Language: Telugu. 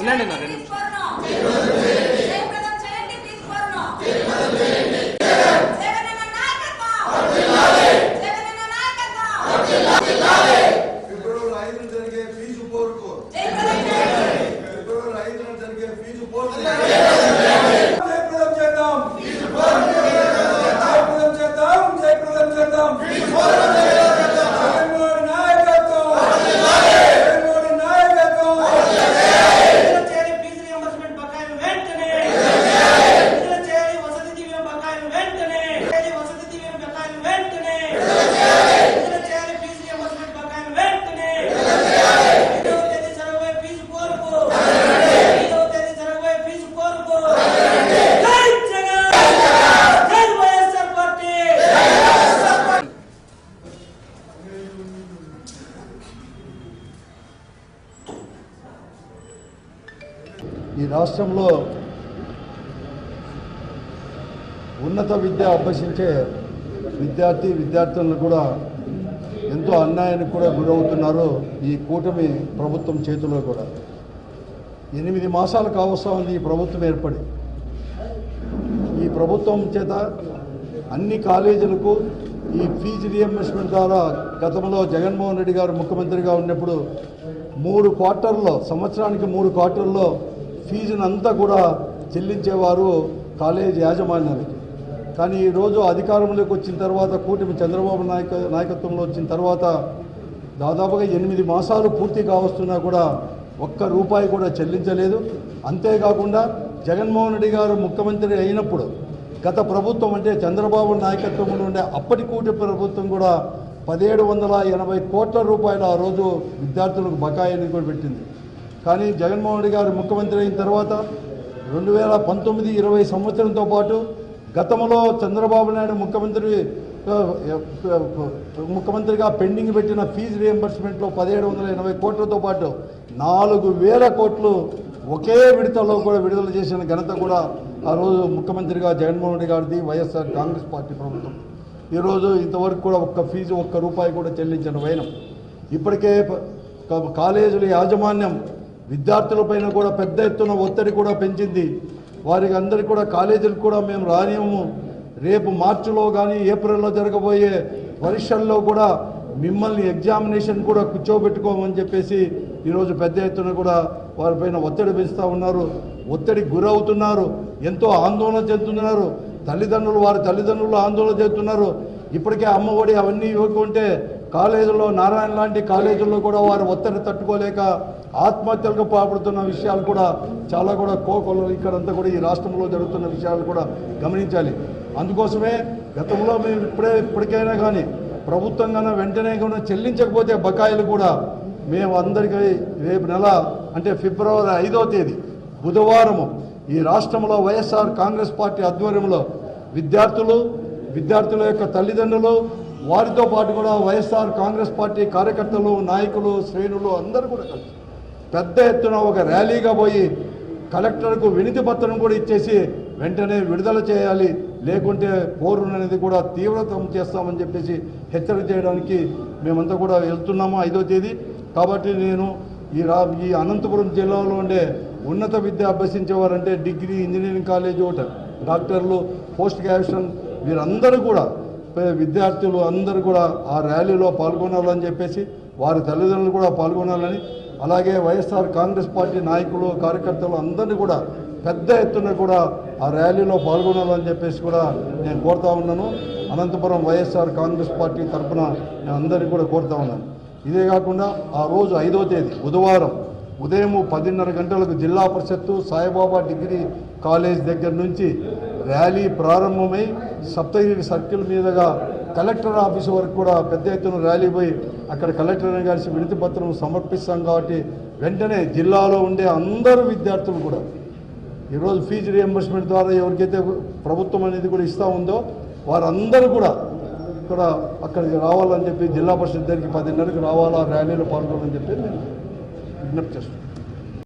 என்னன்னு ரெண்டு நிமிஷம். ఈ రాష్ట్రంలో ఉన్నత విద్య అభ్యసించే విద్యార్థి విద్యార్థులను కూడా ఎంతో అన్యాయానికి కూడా గురవుతున్నారు ఈ కూటమి ప్రభుత్వం చేతిలో కూడా. ఎనిమిది మాసాలు కావస్తా ఉంది ఈ ప్రభుత్వం ఏర్పడి. ఈ ప్రభుత్వం చేత అన్ని కాలేజీలకు ఈ ఫీజు రియంబర్స్మెంట్ ద్వారా గతంలో జగన్మోహన్ రెడ్డి గారు ముఖ్యమంత్రిగా ఉన్నప్పుడు మూడు క్వార్టర్లో సంవత్సరానికి మూడు క్వార్టర్లో ఫీజును అంతా కూడా చెల్లించేవారు కాలేజీ యాజమాన్యానికి కానీ ఈరోజు అధికారంలోకి వచ్చిన తర్వాత కూటమి చంద్రబాబు నాయక నాయకత్వంలో వచ్చిన తర్వాత దాదాపుగా ఎనిమిది మాసాలు పూర్తి కావస్తున్నా కూడా ఒక్క రూపాయి కూడా చెల్లించలేదు. అంతేకాకుండా జగన్మోహన్ రెడ్డి గారు ముఖ్యమంత్రి అయినప్పుడు గత ప్రభుత్వం అంటే చంద్రబాబు నాయకత్వంలో ఉండే అప్పటి కూటమి ప్రభుత్వం కూడా పదిహేడు వందల ఎనభై కోట్ల రూపాయలు ఆ రోజు విద్యార్థులకు బకాయిని కూడా పెట్టింది. కానీ జగన్మోహన్ రెడ్డి గారు ముఖ్యమంత్రి అయిన తర్వాత రెండు వేల పంతొమ్మిది ఇరవై సంవత్సరంతో పాటు గతంలో చంద్రబాబు నాయుడు ముఖ్యమంత్రి ముఖ్యమంత్రిగా పెండింగ్ పెట్టిన ఫీజు రియంబర్స్మెంట్లో పదిహేడు వందల ఎనభై కోట్లతో పాటు నాలుగు వేల కోట్లు ఒకే విడతలో కూడా విడుదల చేసిన ఘనత కూడా ఆ రోజు ముఖ్యమంత్రిగా జగన్మోహన్ రెడ్డి గారిది వైఎస్ఆర్ కాంగ్రెస్ పార్టీ ప్రభుత్వం. ఈరోజు ఇంతవరకు కూడా ఒక్క ఫీజు ఒక్క రూపాయి కూడా చెల్లించిన వైనం. ఇప్పటికే కాలేజీల యాజమాన్యం విద్యార్థులపైన కూడా పెద్ద ఎత్తున ఒత్తిడి కూడా పెంచింది. వారికి అందరికీ కూడా కాలేజీలకు కూడా మేము రానియము. రేపు మార్చిలో కానీ ఏప్రిల్లో జరగబోయే పరీక్షల్లో కూడా మిమ్మల్ని ఎగ్జామినేషన్ కూడా కూర్చోబెట్టుకోమని చెప్పేసి ఈరోజు పెద్ద ఎత్తున కూడా వారిపైన ఒత్తిడి పెంచుతూ ఉన్నారు. ఒత్తిడికి గురవుతున్నారు. ఎంతో ఆందోళన చెందుతున్నారు. తల్లిదండ్రులు వారి తల్లిదండ్రులు ఆందోళన చెందుతున్నారు. ఇప్పటికే అమ్మఒడి అవన్నీ ఇవ్వకుంటే కాలేజీలో నారాయణ లాంటి కాలేజీల్లో కూడా వారు ఒత్తిడి తట్టుకోలేక ఆత్మహత్యలకు పాల్పడుతున్న విషయాలు కూడా చాలా కూడా కోకొలు ఇక్కడంతా కూడా ఈ రాష్ట్రంలో జరుగుతున్న విషయాలు కూడా గమనించాలి. అందుకోసమే గతంలో మేము ఇప్పుడే ఇప్పటికైనా కానీ ప్రభుత్వం కన్నా వెంటనే కూడా చెల్లించకపోతే బకాయిలు కూడా మేము అందరికీ రేపు నెల అంటే ఫిబ్రవరి ఐదో తేదీ బుధవారము ఈ రాష్ట్రంలో వైఎస్ఆర్ కాంగ్రెస్ పార్టీ ఆధ్వర్యంలో విద్యార్థులు విద్యార్థుల యొక్క తల్లిదండ్రులు వారితో పాటు కూడా వైఎస్ఆర్ కాంగ్రెస్ పార్టీ కార్యకర్తలు నాయకులు శ్రేణులు అందరూ కూడా కలిసి పెద్ద ఎత్తున ఒక ర్యాలీగా పోయి కలెక్టర్కు వినతి పత్రం కూడా ఇచ్చేసి వెంటనే విడుదల చేయాలి. లేకుంటే పోరు అనేది కూడా తీవ్రతం చేస్తామని చెప్పేసి హెచ్చరిక చేయడానికి మేమంతా కూడా వెళ్తున్నాము ఐదో తేదీ. కాబట్టి నేను ఈ రా ఈ అనంతపురం జిల్లాలో ఉండే ఉన్నత విద్య అభ్యసించేవారంటే డిగ్రీ ఇంజనీరింగ్ కాలేజ్ ఒకటి. డాక్టర్లు పోస్ట్ గ్రాడ్యుయేషన్ వీరందరూ కూడా విద్యార్థులు అందరూ కూడా ఆ ర్యాలీలో పాల్గొనాలని చెప్పేసి వారి తల్లిదండ్రులు కూడా పాల్గొనాలని అలాగే వైఎస్ఆర్ కాంగ్రెస్ పార్టీ నాయకులు కార్యకర్తలు అందరినీ కూడా పెద్ద ఎత్తున కూడా ఆ ర్యాలీలో పాల్గొనాలని చెప్పేసి కూడా నేను కోరుతా ఉన్నాను. అనంతపురం వైఎస్ఆర్ కాంగ్రెస్ పార్టీ తరఫున నేను అందరినీ కూడా కోరుతా ఉన్నాను. ఇదే కాకుండా ఆ రోజు ఐదో తేదీ బుధవారం ఉదయం పదిన్నర గంటలకు జిల్లా పరిషత్తు సాయిబాబా డిగ్రీ కాలేజ్ దగ్గర నుంచి ర్యాలీ ప్రారంభమై సప్తగిరి సర్కిల్ మీదుగా కలెక్టర్ ఆఫీస్ వరకు కూడా పెద్ద ఎత్తున ర్యాలీ పోయి అక్కడ కలెక్టర్ని కలిసి విడతి పత్రం సమర్పిస్తాం కాబట్టి వెంటనే జిల్లాలో ఉండే అందరు విద్యార్థులు కూడా ఈరోజు ఫీజు రియంబర్స్మెంట్ ద్వారా ఎవరికైతే ప్రభుత్వం అనేది కూడా ఇస్తూ ఉందో వారందరూ కూడా ఇక్కడ అక్కడికి రావాలని చెప్పి జిల్లా పరిషత్ దగ్గరికి పదిన్నరకు రావాలా ర్యాలీలో పాల్గొనని చెప్పి నేను విజ్ఞప్తి చేస్తున్నాను.